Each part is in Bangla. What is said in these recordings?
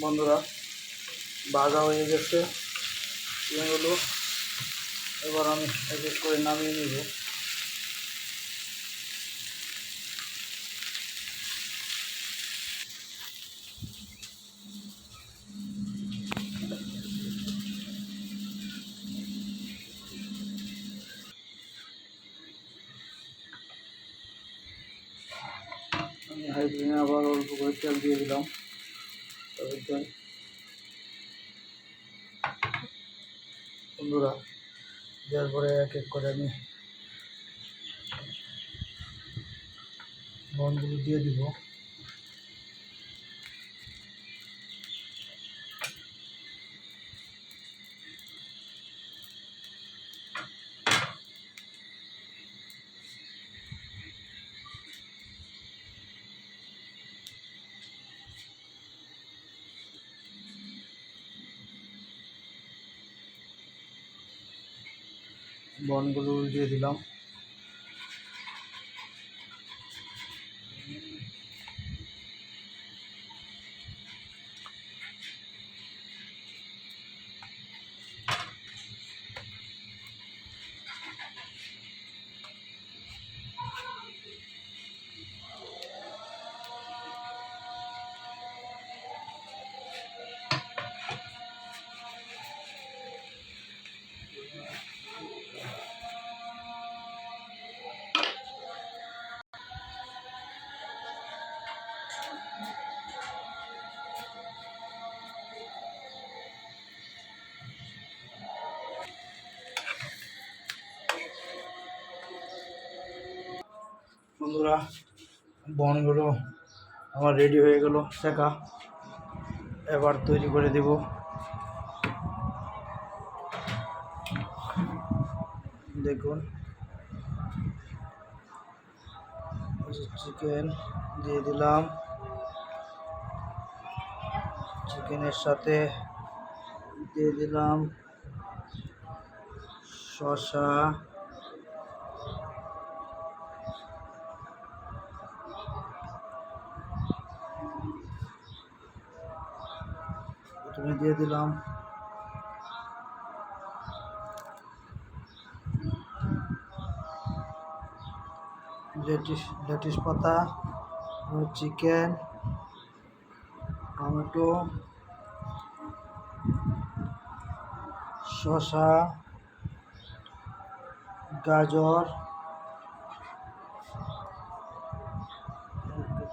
বন্ধুরা ভাজা হয়ে গেছে। চিকেনগুলো এবার আমি এক এক করে নামিয়ে নিব। আমি হাই ফ্লেমে আবার অল্প করে তেল দিয়ে দিলাম। বন্ধুরা দেওয়ার পরে এক এক করে আমি বনগুলো দিয়ে দিব। বনগুলো দিয়ে দিলাম। বন্ধুরা, বনগুলো আমার রেডি হয়ে গেল শেখা এবার তৈরি করে দেব। দেখুন। চিকেন দিয়ে দিলাম। চিকেনের সাথে দিয়ে দিলাম। শসা। প্রথমে দিয়ে দিলাম। লেটিস লেটিস পাতা চিকেন টমেটো শসা গাজর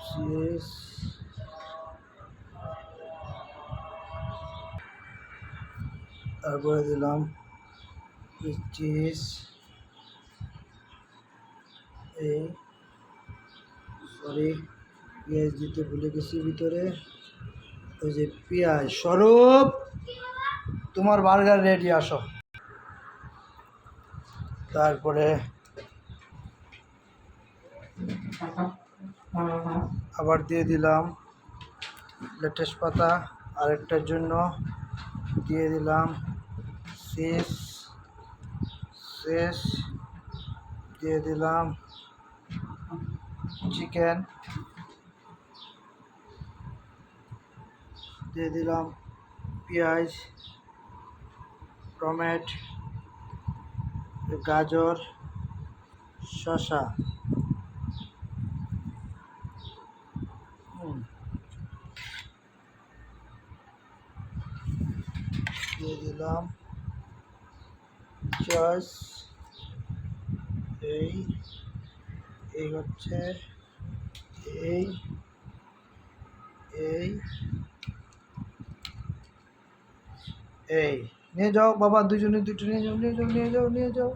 চিজ তারপরে দিলাম চিজ এই সরি পেঁয়াজ দিতে ভুলে গেছি ভিতরে। ওই যে পেঁয়াজ, স্বরূপ, তোমার বার্গার রেডি, আসো। তারপরে আবার দিয়ে দিলাম লেটেস্ট পাতা আরেকটার জন্য। দিয়ে দিলাম। শেষ শেষ দিয়ে দিলাম। চিকেন দিয়ে দিলাম। পেঁয়াজ টমেট গাজর শসা। হুম। দিয়ে দিলাম। চস এই এই হচ্ছে এই এই এই। নিয়ে যাও বাবা, দুজনে দুটো নিয়ে যাও নিয়ে যাও নিয়ে যাও নিয়ে যাও।